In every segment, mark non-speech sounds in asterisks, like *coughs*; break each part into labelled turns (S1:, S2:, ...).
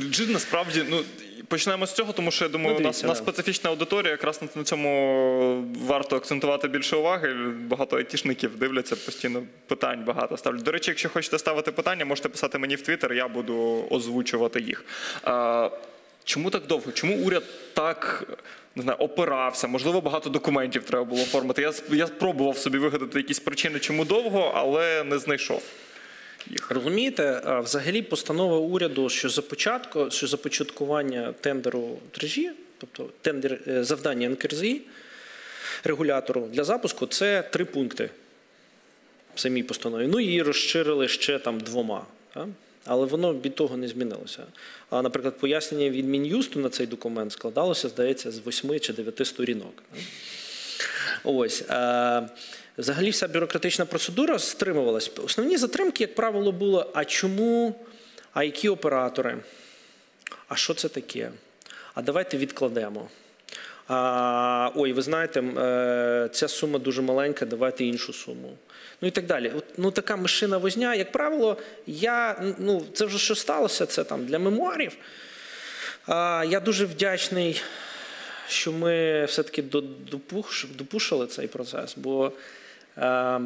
S1: 3G насправді, ну почнемо з цього, тому що я думаю,
S2: Ну,
S1: у нас,
S2: дивіться,
S1: у нас специфічна аудиторія, якраз на, цьому варто акцентувати більше уваги. Багато айтішників дивляться постійно питань багато ставлять. До речі, якщо хочете ставити питання, можете писати мені в Твіттер, я буду озвучувати їх. А, чому так довго? Чому уряд так не знаю, опирався? Можливо, багато документів треба було оформити. Я, я спробував собі вигадати якісь причини, чому довго, але не знайшов їх.
S2: Розумієте, взагалі постанова уряду, що за початку, що започаткування тендеру 3G, тобто тендер е, завдання НКРЗІ, регулятору для запуску, це три пункти в самій постанові. Ну її розширили ще там двома. та? Але воно від того не змінилося. А, наприклад, пояснення від Мін'юсту на цей документ складалося, здається, з восьми чи дев'яти сторінок. Ось. Е, взагалі вся бюрократична процедура стримувалась. Основні затримки, як правило, було: а чому, а які оператори? А що це таке? А давайте відкладемо. А, ой, ви знаєте, е, ця сума дуже маленька, давайте іншу суму. Ну і так далі. От, ну, така мишина возня, як правило, я, ну, це вже що сталося, це там для мемуарів. А, я дуже вдячний що ми все-таки допушили цей процес, бо е,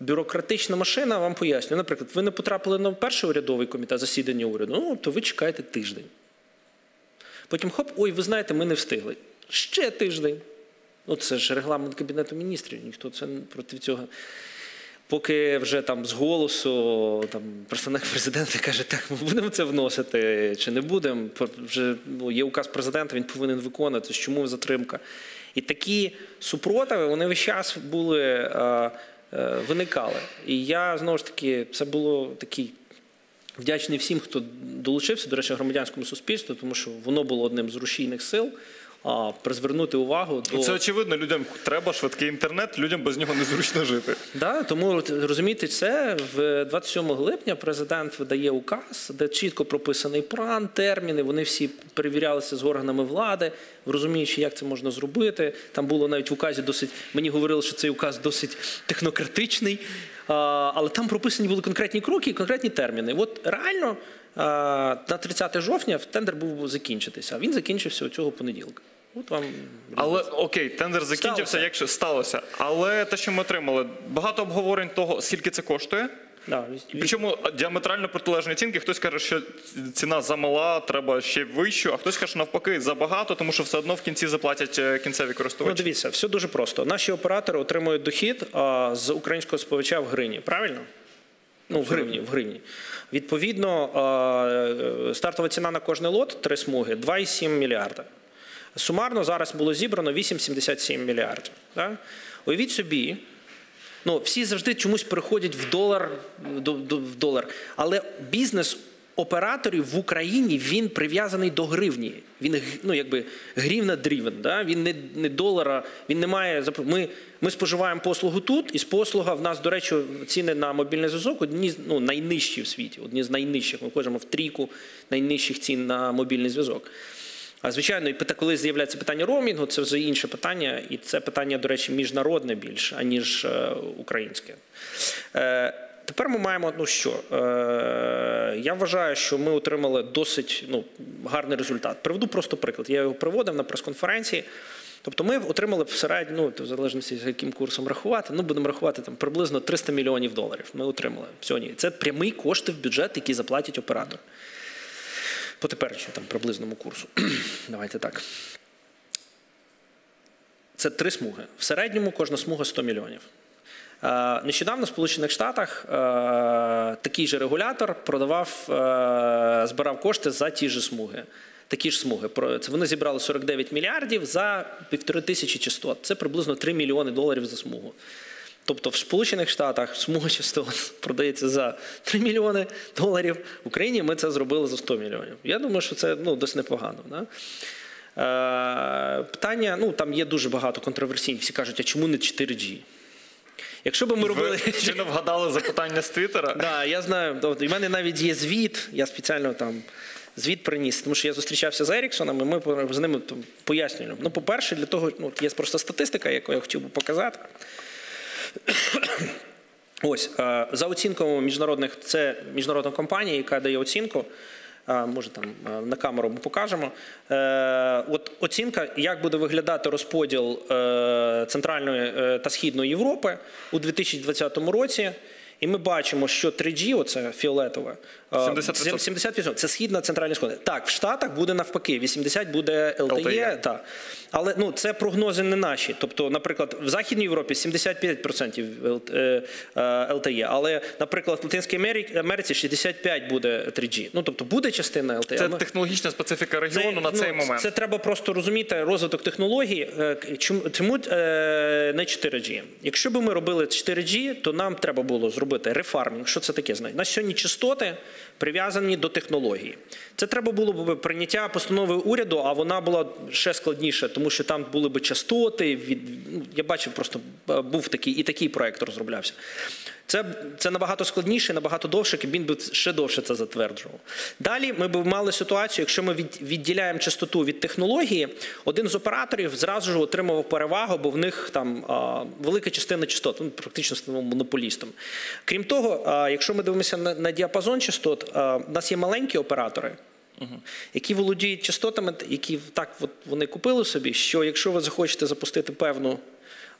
S2: бюрократична машина вам пояснює. Наприклад, ви не потрапили на перший урядовий комітет засідання уряду, ну то ви чекаєте тиждень. Потім хоп, ой, ви знаєте, ми не встигли. Ще тиждень. Ну, це ж регламент Кабінету міністрів, ніхто це проти цього. Поки вже там з голосу там, представник президента каже, так, ми будемо це вносити чи не будемо. Вже ну, є указ президента, він повинен виконати. Чому затримка? І такі супротиви вони весь час були, е, е, виникали. І я знову ж таки, це було такий вдячний всім, хто долучився, до речі, громадянському суспільству, тому що воно було одним з рушійних сил. А привернути увагу до
S1: Це очевидно, людям треба швидкий інтернет, людям без нього незручно жити.
S2: Да, тому розумієте, це в 27 липня президент видає указ, де чітко прописаний план, терміни. Вони всі перевірялися з органами влади, розуміючи, як це можна зробити. Там було навіть в указі досить. Мені говорили, що цей указ досить технократичний, але там прописані були конкретні кроки і конкретні терміни. От реально на 30 жовтня тендер був закінчитися. А він закінчився цього понеділка. От вам
S1: Але окей, тендер закінчився,
S2: Сталося.
S1: як ще сталося. Але те, що ми отримали, багато обговорень того, скільки це коштує.
S2: да,
S1: Причому діаметрально протилежні оцінки. Хтось каже, що ціна замала, треба ще вищу, а хтось каже, навпаки, забагато, тому що все одно в кінці заплатять е, кінцеві
S2: Ну,
S1: користувачі.
S2: дивіться, все дуже просто. Наші оператори отримують дохід а, з українського споживача в гривні, правильно? Ну, в гривні, в гривні. Відповідно, а, е, стартова ціна на кожний лот три смуги 2,7 мільярда. Сумарно зараз було зібрано 8,77 мільярдів. Да? Уявіть собі, Ну, всі завжди чомусь переходять в долар, до, до, в долар. Але бізнес операторів в Україні він прив'язаний до гривні. Він ну, якби грівна дрівен. Да? Він не, не долара, він не має Ми, ми споживаємо послугу тут, і з послуга в нас, до речі, ціни на мобільний зв'язок одні з ну, найнижчі в світі, одні з найнижчих. Ми входимо в трійку найнижчих цін на мобільний зв'язок. А звичайно, і коли з'являється питання роумінгу, це вже інше питання, і це питання, до речі, міжнародне більше, аніж е, українське. Е, тепер ми маємо ну що? Е, я вважаю, що ми отримали досить ну, гарний результат. Приведу просто приклад. Я його приводив на прес-конференції. Тобто ми отримали в ну, в залежності з яким курсом рахувати, ну будемо рахувати там приблизно 300 мільйонів доларів. Ми отримали сьогодні. Це прямі кошти в бюджет, які заплатять оператор по теперішньому там приблизному курсу. *clears throat* Давайте так. Це три смуги. В середньому кожна смуга 100 мільйонів. Е, Нещодавно в Сполучених Штатах е, такий же регулятор продавав, е, збирав кошти за ті ж смуги. Такі ж смуги. Це вони зібрали 49 мільярдів за півтори тисячі частот. Це приблизно 3 мільйони доларів за смугу. Тобто в Сполучених Штатах смуга частот продається за 3 мільйони доларів. В Україні ми це зробили за 100 мільйонів. Я думаю, що це ну, досить непогано. Да? Е, питання, ну там є дуже багато контроверсійних. Всі кажуть, а чому не 4G? Якщо би ми робили.
S1: Ви ще не вгадали запитання з Твіттера?
S2: Да, я знаю. В мене навіть є звіт, я спеціально там звіт приніс, тому що я зустрічався з Еріксоном, і ми з ними пояснюємо. Ну, по-перше, для того, ну, є просто статистика, яку я хотів би показати. *coughs* Ось, е, за оцінками міжнародних, це міжнародна компанія, яка дає оцінку. Може там е, на камеру ми покажемо. Е, От оцінка, як буде виглядати розподіл е, Центральної е, та Східної Європи у 2020 році. І ми бачимо, що 3G, оце фіолетове, е,
S1: 70%.
S2: 70%. Це східна центральна сходи. Так, в Штатах буде навпаки, 80 буде LTE,
S1: LTE.
S2: так. Але ну, це прогнози не наші. Тобто, наприклад, в Західній Європі 75% Л- е, е, LTE, але, наприклад, в Латинській Америці, Америці 65 буде 3G. Ну, тобто буде частина LTE.
S1: Це технологічна специфіка регіону на цей
S2: ну,
S1: момент.
S2: Це треба просто розуміти розвиток технологій. Е, Чому, чому е, не 4G? Якщо б ми робили 4G, то нам треба було зробити рефармінг. Що це таке? На сьогодні частоти прив'язані до технології. Це треба було б прийняття постанови уряду, а вона була ще складніша, тому що там були б частоти. Від, ну, я бачив, просто е, був такий і такий проект розроблявся. Це, це набагато складніше, набагато довше, Кабмін би ще довше це затверджував. Далі ми б мали ситуацію, якщо ми від, відділяємо частоту від технології, один з операторів зразу ж отримав перевагу, бо в них там а, велика частина частот, він практично став монополістом. Крім того, а, якщо ми дивимося на, на діапазон частот, а, в нас є маленькі оператори. Які володіють частотами, які так от вони купили собі, що якщо ви захочете запустити певну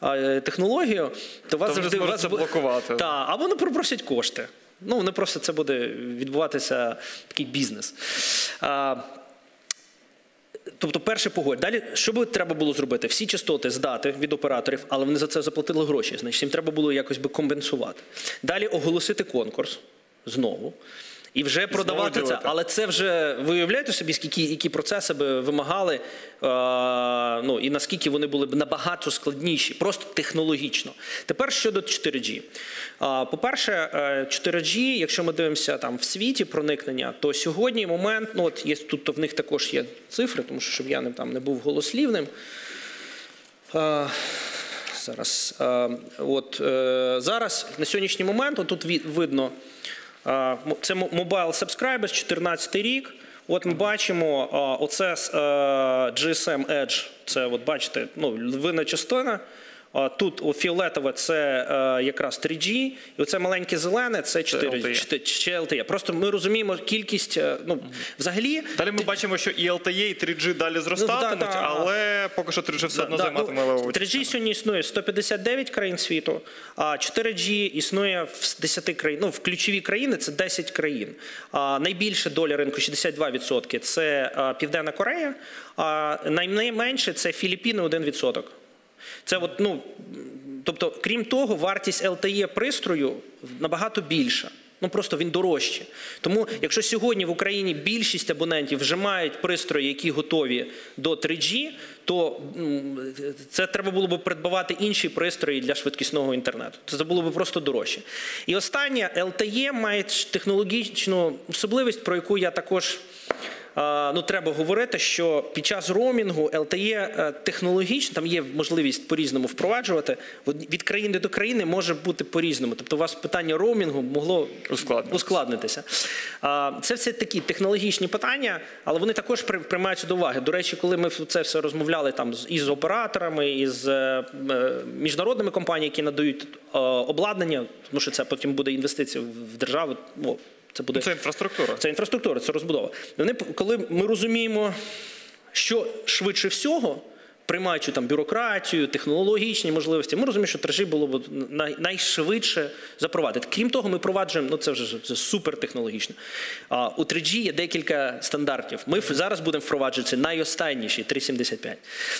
S2: е, технологію, то вас
S1: вони
S2: завжди вас
S1: це блокувати.
S2: Та, або вони попросять кошти. Ну, не просто це буде відбуватися такий бізнес. А, Тобто, перше погодь. Далі, що би треба було зробити? Всі частоти здати від операторів, але вони за це заплатили гроші. Значить, їм треба було якось би компенсувати. Далі оголосити конкурс знову. І вже продавати це. Але це вже ви уявляєте собі, скільки які процеси би вимагали, е, ну і наскільки вони були б набагато складніші, просто технологічно. Тепер щодо 4G. А, По-перше, е, 4G, якщо ми дивимося там в світі проникнення, то сьогодні момент, ну от є тут в них також є цифри, тому що щоб я не там не був голослівним. Е, Зараз, е, от, е, зараз на сьогоднішній момент, тут видно, е, це Mobile Subscribers, 14 рік. От ми бачимо, оце е, GSM Edge, це от бачите, ну, львина частина. Тут фіолетове це е, якраз 3G, і оце маленьке зелене це 4G,
S1: LTE.
S2: чи- чи LTE. Просто ми розуміємо кількість, е, ну, взагалі,
S1: Далі ми бачимо, що і LTE, і 3G далі зростатимуть,
S2: да, да.
S1: але поки що 3G все одно
S2: Да,
S1: займатиме
S2: ну,
S1: левову
S2: 3G сьогодні існує в 159 країн світу, а 4G існує в 10 країн. Ну, в ключові країни це 10 країн. А найбільше доля ринку 62% це Південна Корея, а найменше це Філіппіни 1%. Це от, ну, тобто, крім того, вартість LTE пристрою набагато більша. Ну просто він дорожче. Тому, якщо сьогодні в Україні більшість абонентів вже мають пристрої, які готові до 3G, то це треба було б придбавати інші пристрої для швидкісного інтернету. Це було б просто дорожче. І останнє LTE має технологічну особливість, про яку я також. Ну, треба говорити, що під час роумінгу LTE е, технологічно, там є можливість по-різному впроваджувати. Від країни до країни може бути по-різному. Тобто, у вас питання роумінгу могло
S1: Ускладнитися.
S2: Це все такі технологічні питання, але вони також приймаються до уваги. До речі, коли ми це все розмовляли там з- із операторами, із е, е, міжнародними компаніями, які надають е, обладнання, тому що це потім буде інвестиція в державу. Це буде
S1: Це інфраструктура.
S2: це інфраструктура, це розбудова. Вони, коли ми розуміємо, що швидше всього, приймаючи там бюрократію, технологічні можливості, ми розуміємо, що 3G було б найшвидше запровадити. Крім того, ми проваджуємо, ну це вже це супертехнологічно. А, у 3G є декілька стандартів. Ми зараз будемо впроваджувати найостанніші 3.75.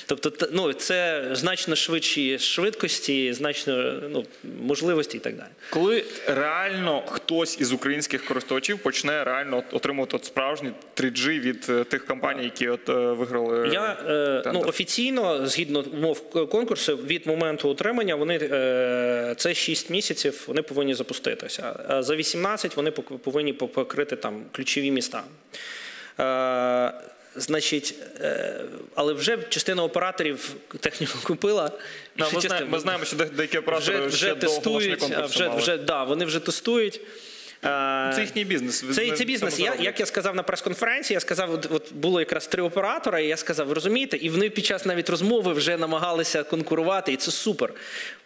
S2: Тобто, ну, це значно швидші швидкості, значно ну, можливості і так далі.
S1: Коли реально хтось із українських користувачів почне реально отримувати от справжній 3G від е, тих компаній, які от е, виграли
S2: Я е, ну,
S1: тендер?
S2: Офіційно, згідно умов конкурсу, від моменту отримання вони е, це 6 місяців вони повинні запуститися. За 18 вони повинні покрити там ключові міста. Е, Значить, е, але вже частина операторів техніку купила.
S1: Да, ми,
S2: Частина-
S1: знаємо, ми знаємо, що деякі оператори
S2: вже,
S1: ще
S2: вже
S1: до
S2: тестують, вже, вже, да, вони вже тестують. Е,
S1: Це їхній бізнес.
S2: це, це бізнес. Я, як я сказав на прес-конференції, я сказав, от, от було якраз три оператора, і я сказав, ви розумієте, і вони під час навіть розмови вже намагалися конкурувати, і це супер.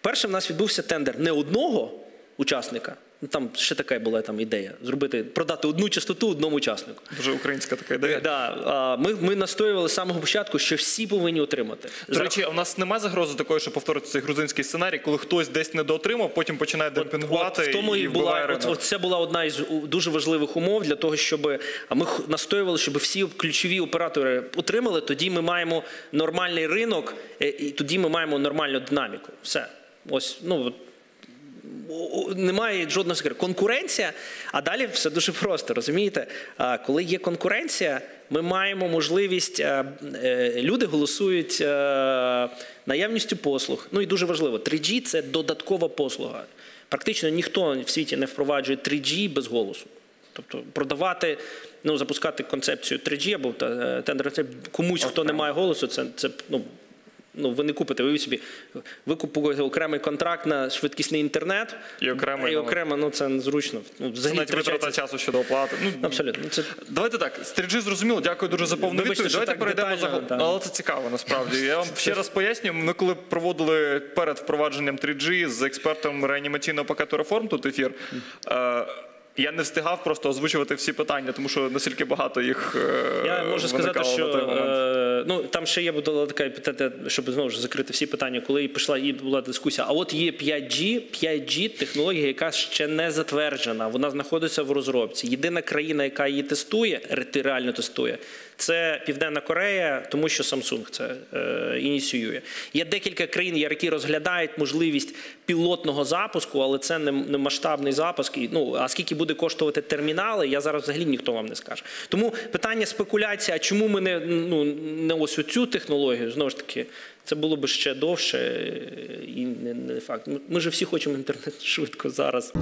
S2: Першим в нас відбувся тендер не одного учасника, Ну, Там ще така була там ідея зробити, продати одну частоту одному учаснику.
S1: Дуже українська така ідея.
S2: Да, а, ми, ми настоювали з самого початку, що всі повинні отримати.
S1: До речі, а в нас немає загрози такої, що повториться цей грузинський сценарій, коли хтось десь недоотримав, потім починає демпінгувати
S2: От в тому
S1: і
S2: була от, от це була одна із дуже важливих умов для того, щоб а ми настоювали, щоб всі ключові оператори отримали. Тоді ми маємо нормальний ринок, е, і тоді ми маємо нормальну динаміку. Все, ось ну. Немає жодного секрету. Конкуренція, а далі все дуже просто. Розумієте? Коли є конкуренція, ми маємо можливість. е, е, Люди голосують е, наявністю послуг. Ну і дуже важливо, 3G – це додаткова послуга. Практично ніхто в світі не впроваджує 3G без голосу. Тобто продавати, ну запускати концепцію 3G або тендер комусь, хто не має голосу, це, це ну. Ну, ви не купите, ви собі ви купуєте окремий контракт на швидкісний інтернет
S1: І окремий
S2: і окремо, ну це незручно. Ну,
S1: Це навіть витрата часу щодо оплати. Ну,
S2: Абсолютно. Ну, Це
S1: Давайте так, 3G зрозуміло, дякую дуже за повну відповідь. Давайте перейдемо
S2: детально,
S1: за
S2: да.
S1: але це цікаво насправді. Я вам ще раз поясню. Ми коли проводили перед впровадженням 3G з експертом реанімаційного пакету реформ тут ефір. Е, я не встигав просто озвучувати всі питання, тому що настільки багато їх е,
S2: Я можу сказати, що ну там ще є була така питання, щоб знову ж закрити всі питання, коли і пішла і була дискусія. А от є 5G, 5G технологія, яка ще не затверджена. Вона знаходиться в розробці. Єдина країна, яка її тестує, реально тестує, це Південна Корея, тому що Samsung це е, ініціює. Є декілька країн, які розглядають можливість пілотного запуску, але це не, не масштабний запуск. І, ну а скільки буде коштувати термінали, я зараз взагалі ніхто вам не скаже. Тому питання спекуляції, а чому ми не, ну, не ось цю технологію, знову ж таки, це було б ще довше е, і не, факт. Ми ж всі хочемо інтернет *laughs* швидко зараз.